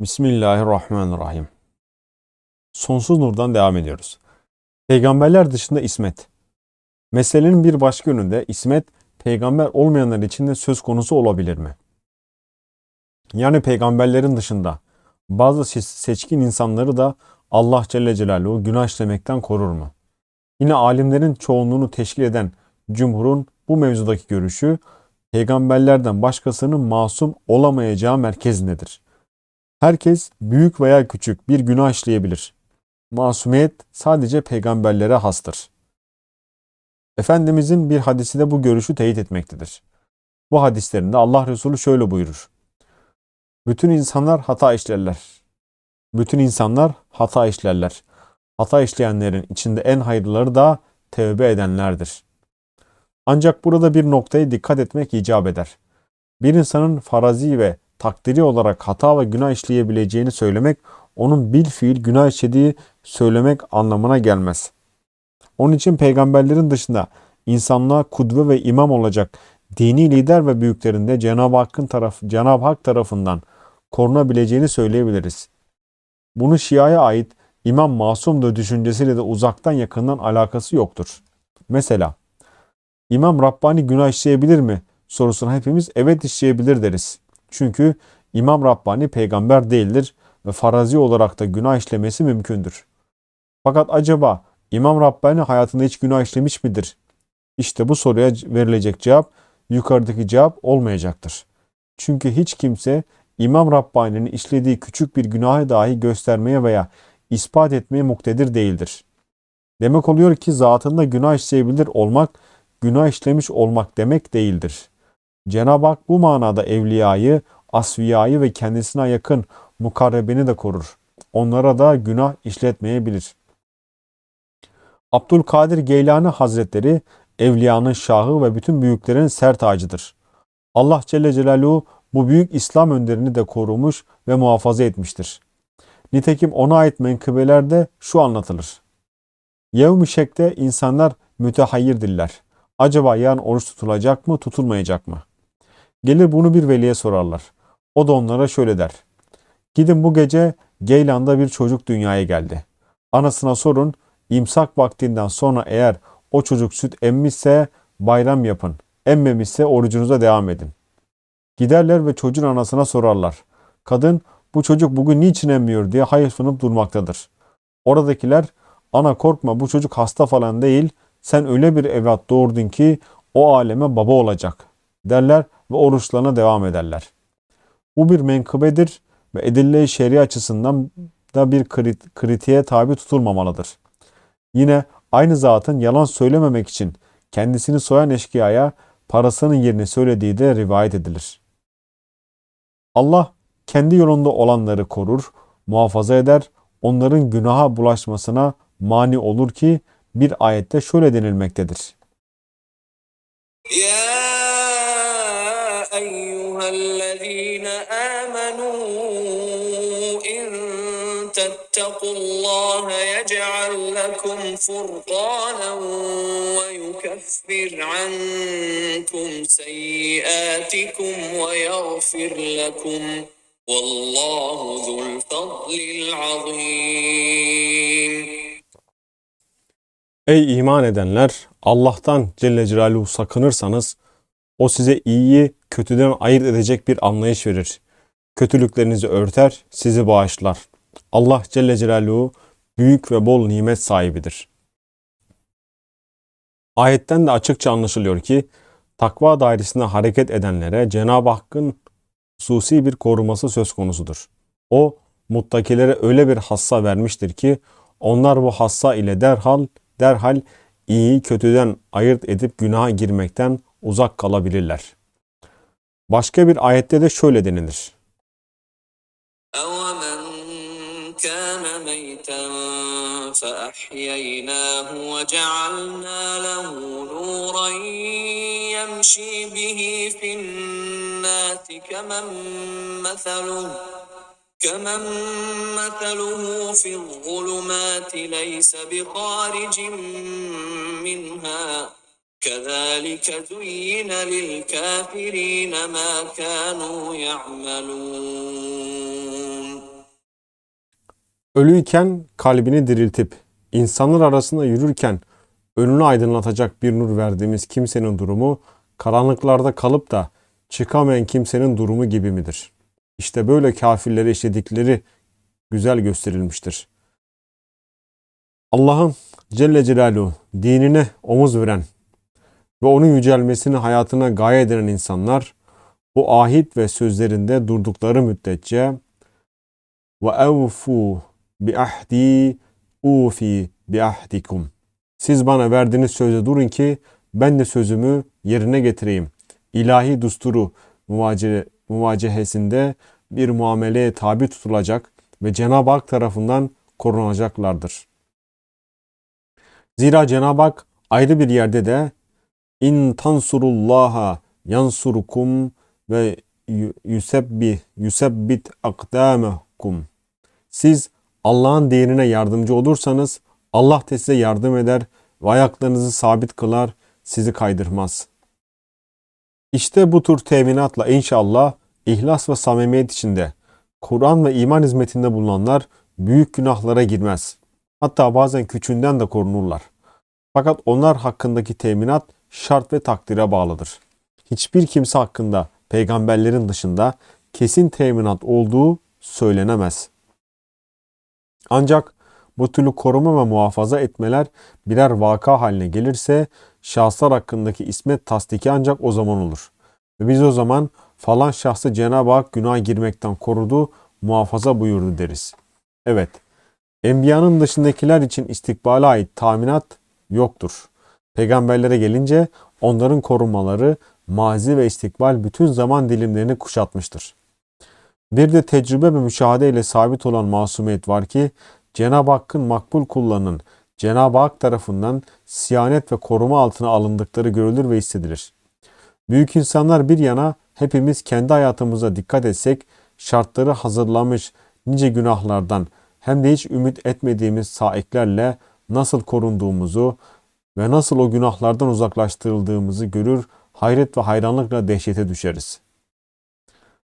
Bismillahirrahmanirrahim. Sonsuz nurdan devam ediyoruz. Peygamberler dışında ismet. Meselenin bir başka yönünde ismet peygamber olmayanlar için de söz konusu olabilir mi? Yani peygamberlerin dışında bazı se- seçkin insanları da Allah Celle Celaluhu günah işlemekten korur mu? Yine alimlerin çoğunluğunu teşkil eden cumhurun bu mevzudaki görüşü peygamberlerden başkasının masum olamayacağı merkezindedir. Herkes büyük veya küçük bir günah işleyebilir. Masumiyet sadece peygamberlere hastır. Efendimizin bir hadisi de bu görüşü teyit etmektedir. Bu hadislerinde Allah Resulü şöyle buyurur. Bütün insanlar hata işlerler. Bütün insanlar hata işlerler. Hata işleyenlerin içinde en hayırlıları da tevbe edenlerdir. Ancak burada bir noktaya dikkat etmek icap eder. Bir insanın farazi ve takdiri olarak hata ve günah işleyebileceğini söylemek, onun bil fiil günah işlediği söylemek anlamına gelmez. Onun için peygamberlerin dışında insanlığa kudve ve imam olacak dini lider ve büyüklerinde Cenab-ı Hakk'ın taraf, Cenab-ı Hak tarafından korunabileceğini söyleyebiliriz. Bunu Şia'ya ait İmam Masum'dur düşüncesiyle de uzaktan yakından alakası yoktur. Mesela İmam Rabbani günah işleyebilir mi sorusuna hepimiz evet işleyebilir deriz. Çünkü İmam Rabbani peygamber değildir ve farazi olarak da günah işlemesi mümkündür. Fakat acaba İmam Rabbani hayatında hiç günah işlemiş midir? İşte bu soruya verilecek cevap yukarıdaki cevap olmayacaktır. Çünkü hiç kimse İmam Rabbani'nin işlediği küçük bir günahı dahi göstermeye veya ispat etmeye muktedir değildir. Demek oluyor ki zatında günah işleyebilir olmak, günah işlemiş olmak demek değildir. Cenab-ı Hak bu manada evliyayı, asviyayı ve kendisine yakın mukarrebeni de korur. Onlara da günah işletmeyebilir. Abdülkadir Geylani Hazretleri evliyanın şahı ve bütün büyüklerin ser tacıdır. Allah Celle Celaluhu bu büyük İslam önderini de korumuş ve muhafaza etmiştir. Nitekim ona ait menkıbelerde şu anlatılır. Yevm-i Şek'te insanlar mütehayyirdirler. Acaba yarın oruç tutulacak mı, tutulmayacak mı? Gelir bunu bir veliye sorarlar. O da onlara şöyle der. Gidin bu gece Geylan'da bir çocuk dünyaya geldi. Anasına sorun, imsak vaktinden sonra eğer o çocuk süt emmişse bayram yapın. Emmemişse orucunuza devam edin. Giderler ve çocuğun anasına sorarlar. Kadın bu çocuk bugün niçin emmiyor diye hayıflanıp durmaktadır. Oradakiler ana korkma bu çocuk hasta falan değil sen öyle bir evlat doğurdun ki o aleme baba olacak derler ve oruçlarına devam ederler. Bu bir menkıbedir ve edille-i şer'i açısından da bir krit kritiğe tabi tutulmamalıdır. Yine aynı zatın yalan söylememek için kendisini soyan eşkıyaya parasının yerini söylediği de rivayet edilir. Allah kendi yolunda olanları korur, muhafaza eder, onların günaha bulaşmasına mani olur ki bir ayette şöyle denilmektedir. يا أيها الذين آمنوا إن تتقوا الله يجعل لكم فرقانا ويكفر عنكم سيئاتكم ويغفر لكم والله ذو الفضل العظيم Ey iman edenler! Allah'tan Celle Celaluhu sakınırsanız o size iyiyi kötüden ayırt edecek bir anlayış verir. Kötülüklerinizi örter, sizi bağışlar. Allah Celle Celaluhu büyük ve bol nimet sahibidir. Ayetten de açıkça anlaşılıyor ki takva dairesinde hareket edenlere Cenab-ı Hakk'ın hususi bir koruması söz konusudur. O muttakilere öyle bir hassa vermiştir ki onlar bu hassa ile derhal derhal iyi kötüden ayırt edip günaha girmekten uzak kalabilirler. Başka bir ayette de şöyle denilir. أَوَمَنْ كَانَ مَيْتًا فَأَحْيَيْنَاهُ وَجَعَلْنَا لَهُ نُورًا يَمْشِي بِهِ فِي النَّاسِ كَمَنْ مَثَلُهُ كمن مثله في الظلمات ليس بخارج منها كذلك زين للكافرين ما كانوا يعملون Ölüyken kalbini diriltip insanlar arasında yürürken önünü aydınlatacak bir nur verdiğimiz kimsenin durumu karanlıklarda kalıp da çıkamayan kimsenin durumu gibi midir? İşte böyle kafirlere işledikleri güzel gösterilmiştir. Allah'ın Celle Celaluhu dinine omuz veren ve onun yücelmesini hayatına gaye eden insanlar bu ahit ve sözlerinde durdukları müddetçe ve evfu bi ahdi ufi bi ahdikum. Siz bana verdiğiniz sözde durun ki ben de sözümü yerine getireyim. İlahi dusturu muvace, muvacehesinde bir muameleye tabi tutulacak ve Cenab-ı Hak tarafından korunacaklardır. Zira Cenab-ı Hak ayrı bir yerde de in tansurullaha yansurukum ve yusebbi yusebbit akdamekum. Siz Allah'ın dinine yardımcı olursanız Allah da size yardım eder ve ayaklarınızı sabit kılar, sizi kaydırmaz. İşte bu tür teminatla inşallah ihlas ve samimiyet içinde Kur'an ve iman hizmetinde bulunanlar büyük günahlara girmez. Hatta bazen küçüğünden de korunurlar. Fakat onlar hakkındaki teminat şart ve takdire bağlıdır. Hiçbir kimse hakkında peygamberlerin dışında kesin teminat olduğu söylenemez. Ancak bu türlü koruma ve muhafaza etmeler birer vaka haline gelirse şahıslar hakkındaki ismet tasdiki ancak o zaman olur. Ve biz o zaman falan şahsı Cenab-ı Hak günaha girmekten korudu, muhafaza buyurdu deriz. Evet, Enbiyanın dışındakiler için istikbale ait tahminat yoktur. Peygamberlere gelince onların korunmaları mazi ve istikbal bütün zaman dilimlerini kuşatmıştır. Bir de tecrübe ve müşahede ile sabit olan masumiyet var ki Cenab-ı Hakk'ın makbul kullarının Cenab-ı Hak tarafından siyanet ve koruma altına alındıkları görülür ve hissedilir. Büyük insanlar bir yana hepimiz kendi hayatımıza dikkat etsek şartları hazırlamış nice günahlardan hem de hiç ümit etmediğimiz saiklerle nasıl korunduğumuzu ve nasıl o günahlardan uzaklaştırıldığımızı görür, hayret ve hayranlıkla dehşete düşeriz.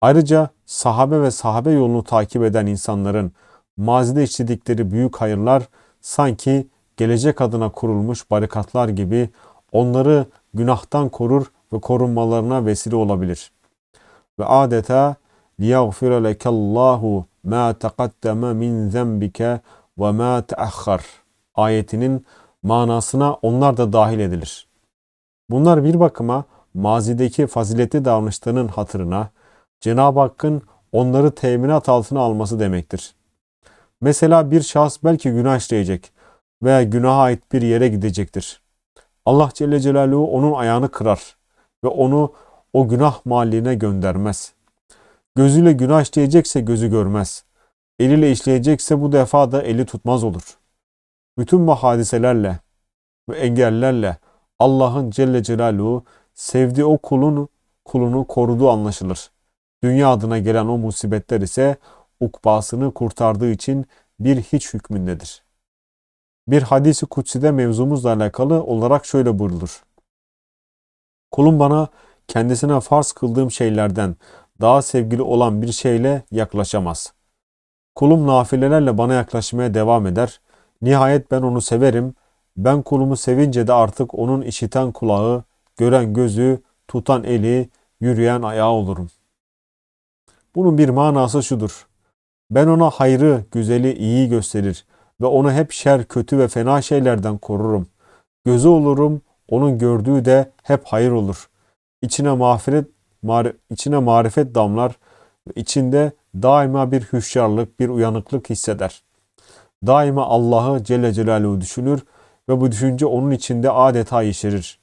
Ayrıca sahabe ve sahabe yolunu takip eden insanların mazide işledikleri büyük hayırlar sanki gelecek adına kurulmuş barikatlar gibi onları günahtan korur ve korunmalarına vesile olabilir. Ve adeta لِيَغْفِرَ لَكَ اللّٰهُ مَا تَقَدَّمَ مِنْ ذَنْبِكَ وَمَا تَأَخَّرْ ayetinin manasına onlar da dahil edilir. Bunlar bir bakıma mazideki faziletli davranışlarının hatırına Cenab-ı Hakk'ın onları teminat altına alması demektir. Mesela bir şahıs belki günah işleyecek veya günaha ait bir yere gidecektir. Allah Celle Celaluhu onun ayağını kırar ve onu o günah mahalline göndermez. Gözüyle günah işleyecekse gözü görmez. Eliyle işleyecekse bu defa da eli tutmaz olur. Bütün bu hadiselerle ve engellerle Allah'ın Celle Celaluhu sevdiği o kulunu, kulunu koruduğu anlaşılır. Dünya adına gelen o musibetler ise ukbasını kurtardığı için bir hiç hükmündedir. Bir hadisi kutside mevzumuzla alakalı olarak şöyle buyrulur. Kulum bana kendisine farz kıldığım şeylerden daha sevgili olan bir şeyle yaklaşamaz. Kulum nafilelerle bana yaklaşmaya devam eder. Nihayet ben onu severim. Ben kulumu sevince de artık onun işiten kulağı, gören gözü, tutan eli, yürüyen ayağı olurum. Bunun bir manası şudur. Ben ona hayrı, güzeli, iyi gösterir ve onu hep şer, kötü ve fena şeylerden korurum. Gözü olurum, onun gördüğü de hep hayır olur. İçine mağfiret, içine marifet damlar ve içinde daima bir hüşyarlık, bir uyanıklık hisseder. Daima Allah'ı Celle Celaluhu düşünür ve bu düşünce onun içinde adeta yeşerir.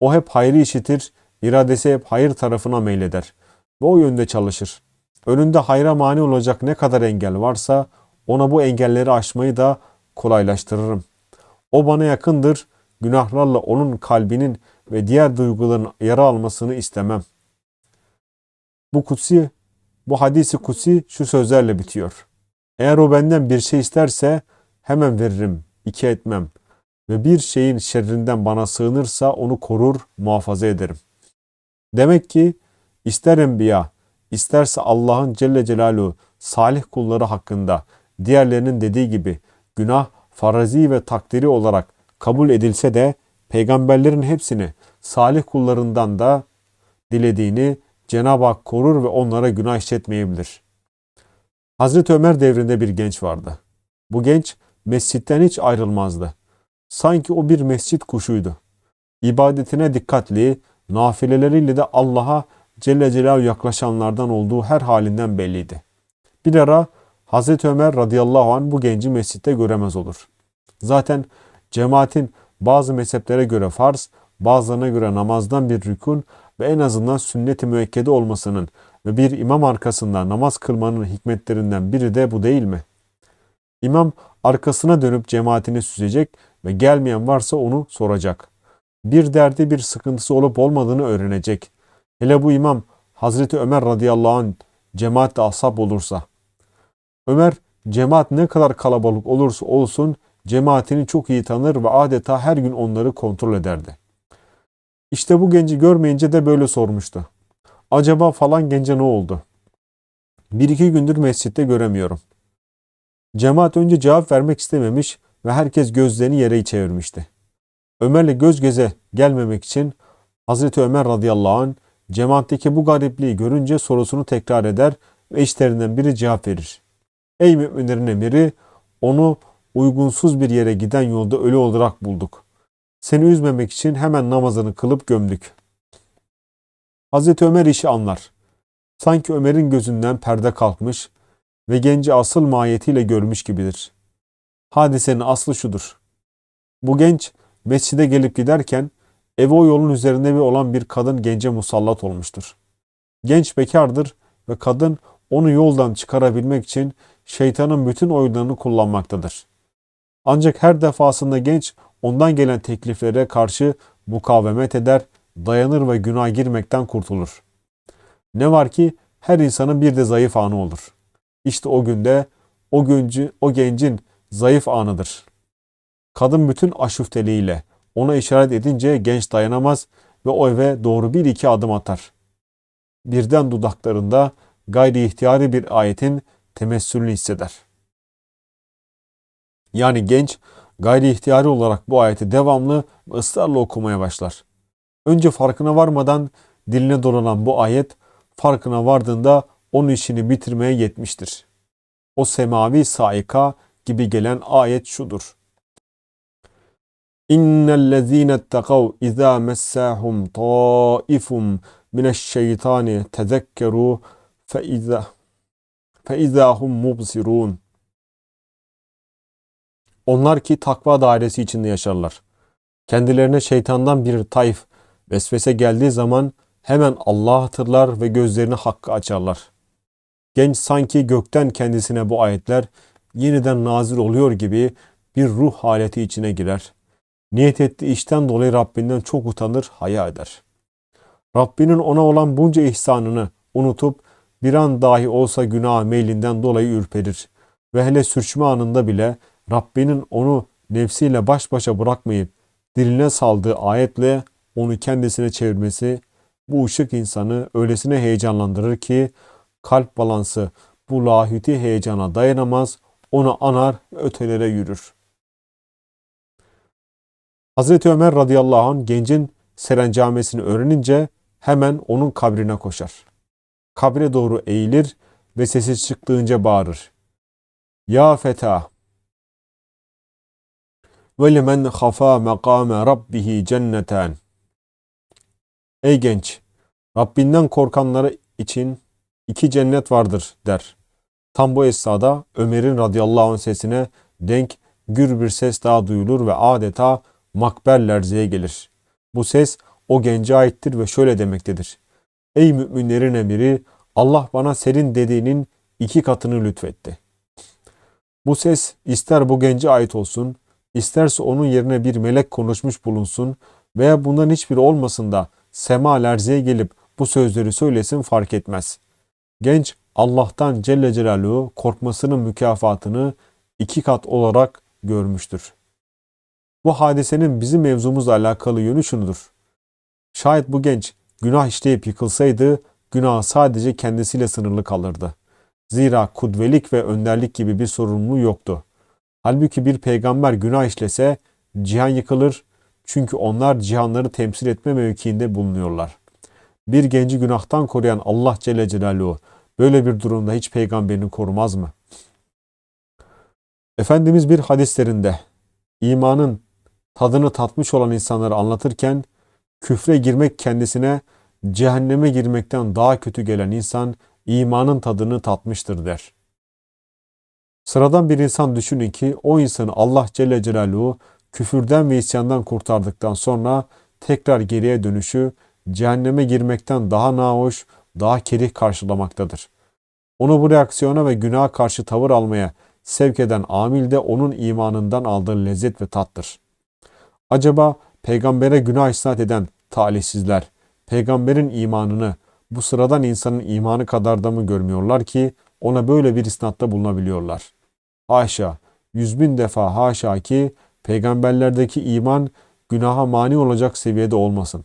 O hep hayrı işitir, iradesi hep hayır tarafına meyleder ve o yönde çalışır. Önünde hayra mani olacak ne kadar engel varsa ona bu engelleri aşmayı da kolaylaştırırım. O bana yakındır, günahlarla onun kalbinin ve diğer duyguların yara almasını istemem. Bu kutsi, bu hadisi kutsi şu sözlerle bitiyor. Eğer o benden bir şey isterse hemen veririm, iki etmem ve bir şeyin şerrinden bana sığınırsa onu korur, muhafaza ederim. Demek ki ister enbiya, isterse Allah'ın Celle Celaluhu salih kulları hakkında diğerlerinin dediği gibi günah farazi ve takdiri olarak kabul edilse de peygamberlerin hepsini salih kullarından da dilediğini Cenab-ı Hak korur ve onlara günah işletmeyebilir. Hazreti Ömer devrinde bir genç vardı. Bu genç mescitten hiç ayrılmazdı. Sanki o bir mescit kuşuydu. İbadetine dikkatli, nafileleriyle de Allah'a Celle Celaluhu yaklaşanlardan olduğu her halinden belliydi. Bir ara Hazreti Ömer radıyallahu anh bu genci mescitte göremez olur. Zaten cemaatin bazı mezheplere göre farz, bazılarına göre namazdan bir rükun ve en azından sünnet-i müekkede olmasının ve bir imam arkasında namaz kılmanın hikmetlerinden biri de bu değil mi? İmam arkasına dönüp cemaatini süzecek ve gelmeyen varsa onu soracak. Bir derdi bir sıkıntısı olup olmadığını öğrenecek. Hele bu imam Hazreti Ömer radıyallahu anh cemaatle ashab olursa. Ömer cemaat ne kadar kalabalık olursa olsun cemaatini çok iyi tanır ve adeta her gün onları kontrol ederdi. İşte bu genci görmeyince de böyle sormuştu. Acaba falan gence ne oldu? Bir iki gündür mescitte göremiyorum. Cemaat önce cevap vermek istememiş ve herkes gözlerini yere çevirmişti. Ömer'le göz göze gelmemek için Hazreti Ömer radıyallahu anh cemaatteki bu garipliği görünce sorusunu tekrar eder ve işlerinden biri cevap verir. Ey müminlerin emiri onu uygunsuz bir yere giden yolda ölü olarak bulduk. Seni üzmemek için hemen namazını kılıp gömdük. Hazreti Ömer işi anlar. Sanki Ömer'in gözünden perde kalkmış ve genci asıl mahiyetiyle görmüş gibidir. Hadisenin aslı şudur. Bu genç mescide gelip giderken evi o yolun üzerinde bir olan bir kadın gence musallat olmuştur. Genç bekardır ve kadın onu yoldan çıkarabilmek için şeytanın bütün oyunlarını kullanmaktadır. Ancak her defasında genç ondan gelen tekliflere karşı mukavemet eder, dayanır ve günah girmekten kurtulur. Ne var ki her insanın bir de zayıf anı olur. İşte o günde o güncü, o gencin zayıf anıdır. Kadın bütün aşufteliğiyle ona işaret edince genç dayanamaz ve o eve doğru bir iki adım atar. Birden dudaklarında gayri ihtiyari bir ayetin temessülünü hisseder. Yani genç gayri ihtiyari olarak bu ayeti devamlı ısrarla okumaya başlar. Önce farkına varmadan diline dolanan bu ayet farkına vardığında onun işini bitirmeye yetmiştir. O semavi saika gibi gelen ayet şudur. İnnellezîne etteqav izâ messâhum tâifum mineşşeytâni tezekkerû feizâ feizâhum mubsirûn. Onlar ki takva dairesi içinde yaşarlar. Kendilerine şeytandan bir tayf vesvese geldiği zaman hemen Allah'ı hatırlar ve gözlerini hakka açarlar. Genç sanki gökten kendisine bu ayetler yeniden nazil oluyor gibi bir ruh haleti içine girer. Niyet ettiği işten dolayı Rabbinden çok utanır, haya eder. Rabbinin ona olan bunca ihsanını unutup bir an dahi olsa günah meylinden dolayı ürperir ve hele sürçme anında bile Rabbinin onu nefsiyle baş başa bırakmayıp diline saldığı ayetle onu kendisine çevirmesi bu ışık insanı öylesine heyecanlandırır ki kalp balansı bu lahüti heyecana dayanamaz, onu anar ötelere yürür. Hazreti Ömer radıyallahu anh gencin serencamesini öğrenince hemen onun kabrine koşar. Kabre doğru eğilir ve sesi çıktığınca bağırır. Ya feta! Ve limen hafa makame rabbihi cenneten. Ey genç! Rabbinden korkanları için iki cennet vardır der. Tam bu esnada Ömer'in radıyallahu anh sesine denk gür bir ses daha duyulur ve adeta makber lerzeye gelir. Bu ses o gence aittir ve şöyle demektedir. Ey müminlerin emiri Allah bana senin dediğinin iki katını lütfetti. Bu ses ister bu gence ait olsun, isterse onun yerine bir melek konuşmuş bulunsun veya bundan hiçbiri olmasın da sema lerzeye gelip bu sözleri söylesin fark etmez. Genç Allah'tan Celle Celaluhu korkmasının mükafatını iki kat olarak görmüştür. Bu hadisenin bizim mevzumuzla alakalı yönü şunudur. Şayet bu genç günah işleyip yıkılsaydı günah sadece kendisiyle sınırlı kalırdı. Zira kudvelik ve önderlik gibi bir sorumluluğu yoktu. Halbuki bir peygamber günah işlese cihan yıkılır çünkü onlar cihanları temsil etme mevkiinde bulunuyorlar. Bir genci günahtan koruyan Allah Celle Celaluhu böyle bir durumda hiç peygamberini korumaz mı? Efendimiz bir hadislerinde imanın tadını tatmış olan insanları anlatırken küfre girmek kendisine cehenneme girmekten daha kötü gelen insan imanın tadını tatmıştır der. Sıradan bir insan düşünün ki o insanı Allah Celle Celaluhu küfürden ve isyandan kurtardıktan sonra tekrar geriye dönüşü cehenneme girmekten daha nahoş, daha kerih karşılamaktadır. Onu bu reaksiyona ve günaha karşı tavır almaya sevk eden amil de onun imanından aldığı lezzet ve tattır. Acaba peygambere günah isnat eden talihsizler, peygamberin imanını bu sıradan insanın imanı kadar da mı görmüyorlar ki ona böyle bir isnatta bulunabiliyorlar? Haşa, yüz bin defa haşa ki peygamberlerdeki iman günaha mani olacak seviyede olmasın.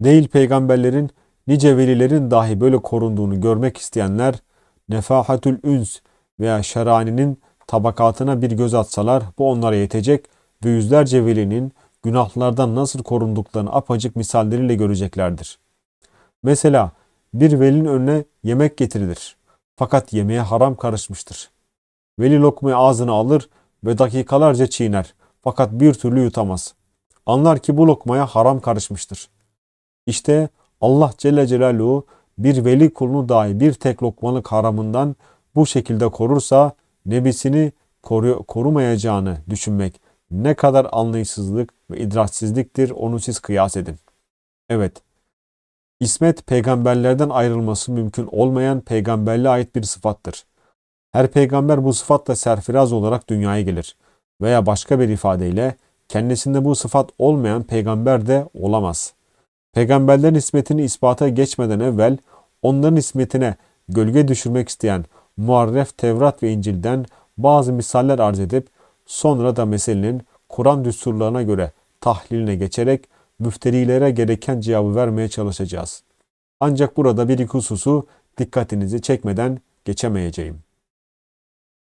Değil peygamberlerin, nice velilerin dahi böyle korunduğunu görmek isteyenler, nefahatül üns veya şeraninin tabakatına bir göz atsalar bu onlara yetecek ve yüzlerce velinin günahlardan nasıl korunduklarını apacık misalleriyle göreceklerdir. Mesela bir velinin önüne yemek getirilir. Fakat yemeğe haram karışmıştır. Veli lokmayı ağzına alır ve dakikalarca çiğner. Fakat bir türlü yutamaz. Anlar ki bu lokmaya haram karışmıştır. İşte Allah Celle Celaluhu bir veli kulunu dahi bir tek lokmalık haramından bu şekilde korursa nebisini koru korumayacağını düşünmek ne kadar anlayışsızlık ve idraçsizliktir onu siz kıyas edin. Evet, İsmet peygamberlerden ayrılması mümkün olmayan peygamberliğe ait bir sıfattır. Her peygamber bu sıfatla serfiraz olarak dünyaya gelir veya başka bir ifadeyle kendisinde bu sıfat olmayan peygamber de olamaz. Peygamberlerin ismetini ispata geçmeden evvel onların ismetine gölge düşürmek isteyen muarref Tevrat ve İncil'den bazı misaller arz edip sonra da meselenin Kur'an düsturlarına göre tahliline geçerek müfterilere gereken cevabı vermeye çalışacağız. Ancak burada bir iki hususu dikkatinizi çekmeden geçemeyeceğim.